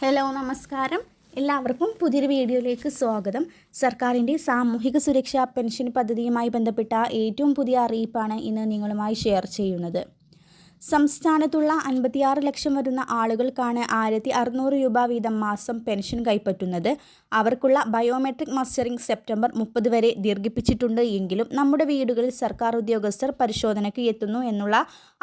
Hello നമസ്കാരം. എല്ലാവർക്കും പുതിയൊരു വീഡിയോയിലേക്ക് സ്വാഗതം. സർക്കാരിന്റെ സാമൂഹിക സുരക്ഷാ പെൻഷൻ പദ്ധതിയുമായി ബന്ധപ്പെട്ട ഏറ്റവും പുതിയ അറിയിപ്പാണ് ഇന്ന് നിങ്ങളുമായി ഷെയർ ചെയ്യുന്നത്. സംസ്ഥാനത്തുള്ള അൻപത്തിയാറ് ലക്ഷം വരുന്ന ആളുകൾക്കാണ് ആയിരത്തി അറുന്നൂറ് രൂപ വീതം മാസം പെൻഷൻ കൈപ്പറ്റുന്നത്. അവർക്കുള്ള ബയോമെട്രിക് മസ്റ്ററിംഗ് സെപ്റ്റംബർ മുപ്പത് വരെ ദീർഘിപ്പിച്ചിട്ടുണ്ട് എങ്കിലും നമ്മുടെ വീടുകളിൽ സർക്കാർ ഉദ്യോഗസ്ഥർ പരിശോധനയ്ക്ക് എത്തുന്നു എന്നുള്ള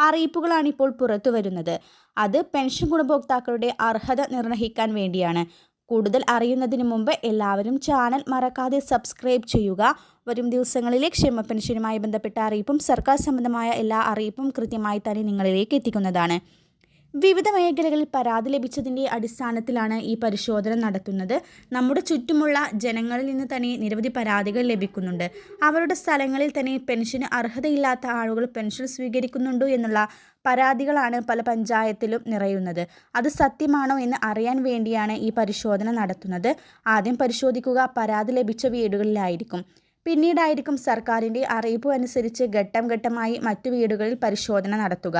അറിയിപ്പുകളാണ് ഇപ്പോൾ പുറത്തു വരുന്നത് അത് പെൻഷൻ ഗുണഭോക്താക്കളുടെ അർഹത നിർണയിക്കാൻ വേണ്ടിയാണ്. കൂടുതൽ അറിയുന്നതിന് മുമ്പ് എല്ലാവരും ചാനൽ മറക്കാതെ സബ്സ്ക്രൈബ് ചെയ്യുക. വരും ദിവസങ്ങളിലെ ക്ഷേമ പെൻഷനുമായി ബന്ധപ്പെട്ട അറിയിപ്പും സർക്കാർ സംബന്ധമായ എല്ലാ അറിയിപ്പും കൃത്യമായി തന്നെ നിങ്ങളിലേക്ക് എത്തിക്കുന്നതാണ്. വിവിധ മേഖലകളിൽ പരാതി ലഭിച്ചതിന്റെ അടിസ്ഥാനത്തിലാണ് ഈ പരിശോധന നടത്തുന്നത്. നമ്മുടെ ചുറ്റുമുള്ള ജനങ്ങളിൽ നിന്ന് തന്നെ നിരവധി പരാതികൾ ലഭിക്കുന്നുണ്ട്. അവരുടെ സ്ഥലങ്ങളിൽ തന്നെ പെൻഷന് അർഹതയില്ലാത്ത ആളുകൾ പെൻഷൻ സ്വീകരിക്കുന്നുണ്ടോ എന്നുള്ള പരാതികളാണ് പല പഞ്ചായത്തിലും നിറയുന്നത്. അത് സത്യമാണോ എന്ന് അറിയാൻ വേണ്ടിയാണ് ഈ പരിശോധന നടത്തുന്നത്. ആദ്യം പരിശോധിക്കുക. പരാതി ലഭിച്ച വീടുകളിലായിരിക്കും. പിന്നീടായിരിക്കും സർക്കാരിന്റെ അറിയിപ്പ് അനുസരിച്ച് ഘട്ടം ഘട്ടമായി മറ്റു വീടുകളിൽ പരിശോധന നടത്തുക.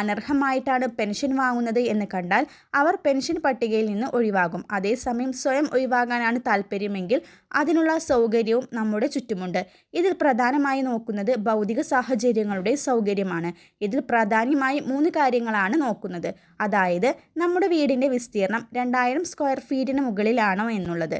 അനർഹമായിട്ടാണ് പെൻഷൻ വാങ്ങുന്നത് എന്ന് കണ്ടാൽ അവർ പെൻഷൻ പട്ടികയിൽ നിന്ന് ഒഴിവാകും. അതേസമയം സ്വയം ഒഴിവാകാനാണ് താല്പര്യമെങ്കിൽ അതിനുള്ള സൗകര്യവും നമ്മുടെ ചുറ്റുമുണ്ട്. ഇതിൽ പ്രധാനമായി നോക്കുന്നത് ഭൗതിക സാഹചര്യങ്ങളുടെ സൗകര്യമാണ്. ഇതിൽ പ്രധാനമായി മൂന്ന് കാര്യങ്ങളാണ് നോക്കുന്നത്. അതായത് നമ്മുടെ വീടിന്റെ വിസ്തീർണം രണ്ടായിരം സ്ക്വയർ ഫീറ്റിന് മുകളിലാണോ എന്നുള്ളത്.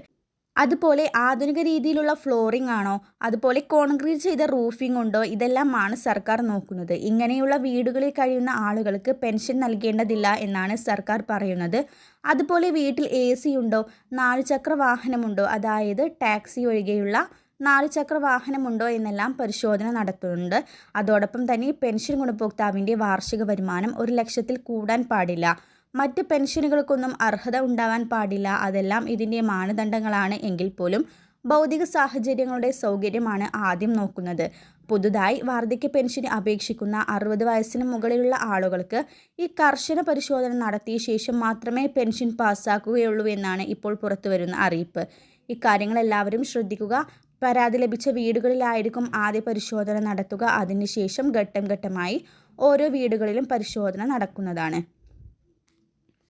അതുപോലെ ആധുനിക രീതിയിലുള്ള ഫ്ലോറിംഗ് ആണോ? അതുപോലെ കോൺക്രീറ്റ് ചെയ്ത റൂഫിംഗ് ഉണ്ടോ? ഇതെല്ലാമാണ് സർക്കാർ നോക്കുന്നത്. ഇങ്ങനെയുള്ള വീടുകളിൽ കഴിയുന്ന ആളുകൾക്ക് പെൻഷൻ നൽകേണ്ടതില്ല എന്നാണ് സർക്കാർ പറയുന്നത്. അതുപോലെ വീട്ടിൽ എ സി ഉണ്ടോ? നാല് ചക്ര വാഹനമുണ്ടോ? അതായത് ടാക്സി ഒഴികെയുള്ള നാല് ചക്ര വാഹനമുണ്ടോ എന്നെല്ലാം പരിശോധന നടത്തുന്നുണ്ട്. അതോടൊപ്പം തന്നെ പെൻഷൻ ഗുണഭോക്താവിന്റെ വാർഷിക വരുമാനം ഒരു ലക്ഷത്തിൽ കൂടാൻ പാടില്ല. മറ്റ് പെൻഷനുകൾക്കൊന്നും അർഹത ഉണ്ടാവാൻ പാടില്ല. അതെല്ലാം ഇതിന്റെ മാനദണ്ഡങ്ങളാണ്. എങ്കിൽ പോലും ഭൗതിക സാഹചര്യങ്ങളുടെ സൗകര്യമാണ് ആദ്യം നോക്കുന്നത്. പുതുതായി വാർദ്ധക്യ പെൻഷന് അപേക്ഷിക്കുന്ന അറുപത് വയസ്സിന് മുകളിലുള്ള ആളുകൾക്ക് ഈ കർശന പരിശോധന നടത്തിയ ശേഷം മാത്രമേ പെൻഷൻ പാസ്സാക്കുകയുള്ളൂ എന്നാണ് ഇപ്പോൾ പുറത്തുവരുന്ന അറിയിപ്പ്. ഇക്കാര്യങ്ങൾ എല്ലാവരും ശ്രദ്ധിക്കുക. പരാതി ലഭിച്ച വീടുകളിലായിരിക്കും ആദ്യ പരിശോധന നടത്തുക. അതിനുശേഷം ഘട്ടം ഘട്ടമായി ഓരോ വീടുകളിലും പരിശോധന നടക്കുന്നതാണ്.